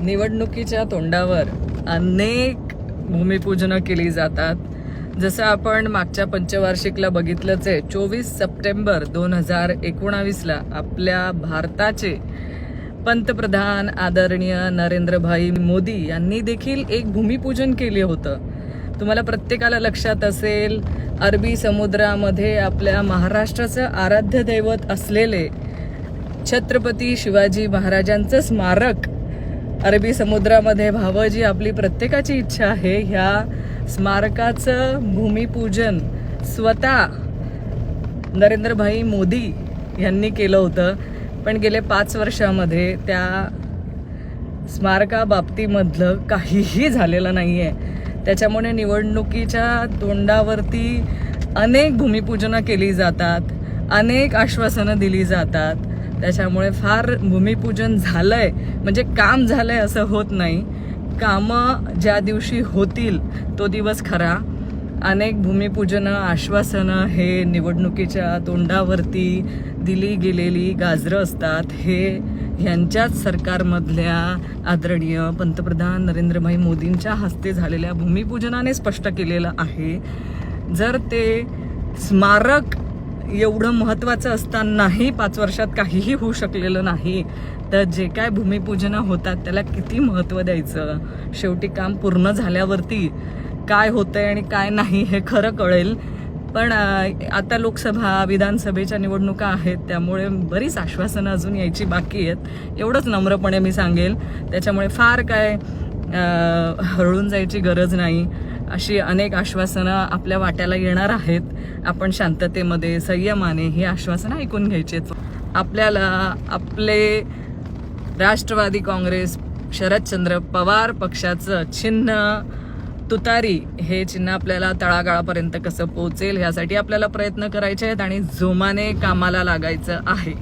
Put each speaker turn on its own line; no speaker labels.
निवडणुकीच्या तोंडावर अनेक भूमिपूजनं केली जातात. जसं आपण मागच्या पंचवार्षिकला बघितलंच आहे चोवीस सप्टेंबर दोन हजार एकोणावीसला आपल्या भारताचे पंतप्रधान आदरणीय नरेंद्रभाई मोदी यांनी देखील एक भूमिपूजन केले होतं. तुम्हाला प्रत्येकाला लक्षात असेल अरबी समुद्रामध्ये आपल्या महाराष्ट्राचं आराध्य दैवत असलेले छत्रपती शिवाजी महाराजांचं स्मारक अरबी समुद्रामध्ये व्हावं जी आपली प्रत्येकाची इच्छा आहे ह्या स्मारकाचं भूमिपूजन स्वतः नरेंद्रभाई मोदी यांनी केलं होतं. पण गेले पाच वर्षामध्ये त्या स्मारकाबाबतीमधलं काहीही झालेलं नाही आहे त्याच्यामुळे निवडणुकीच्या तोंडावरती अनेक भूमिपूजनं केली जातात अनेक आश्वासनं दिली जातात. त्याच्यामुळे फार भूमिपूजन झालंय. म्हणजे काम झालंय असं होत नाही. कामं ज्या दिवशी होतील तो दिवस खरा. अनेक भूमिपूजनं आश्वासनं हे निवडणुकीच्या तोंडावरती दिली गेलेली गाजरं असतात. हे ह्यांच्याच सरकारमधल्या आदरणीय पंतप्रधान नरेंद्रभाई मोदींच्या हस्ते झालेल्या भूमिपूजनाने स्पष्ट केलेलं आहे. जर ते स्मारक एवढं महत्त्वाचं असतानाही पाच वर्षात काहीही होऊ शकलेलं नाही. तर जे काय भूमिपूजनं होतात त्याला किती महत्त्व द्यायचं? शेवटी काम पूर्ण झाल्यावरती काय होतंय आणि काय नाही हे खरं कळेल. पण आता लोकसभा विधानसभेच्या निवडणुका आहेत त्यामुळे बरीच आश्वासनं अजून यायची बाकी आहेत. एवढंच नम्रपणे मी सांगेल. त्याच्यामुळे फार काय हळून जायची गरज नाही. अशी अनेक आश्वासनं आपल्या वाट्याला येणार आहेत. आपण शांततेमध्ये संयमाने ही आश्वासनं ऐकून घ्यायची आपल्याला आपले राष्ट्रवादी काँग्रेस शरदचंद्र पवार पक्षाचं चिन्ह तुतारी हे चिन्ह आपल्याला तळागाळापर्यंत कसं पोहोचेल ह्यासाठी आपल्याला प्रयत्न करायचे आहेत आणि जोमाने कामाला लागायचं आहे.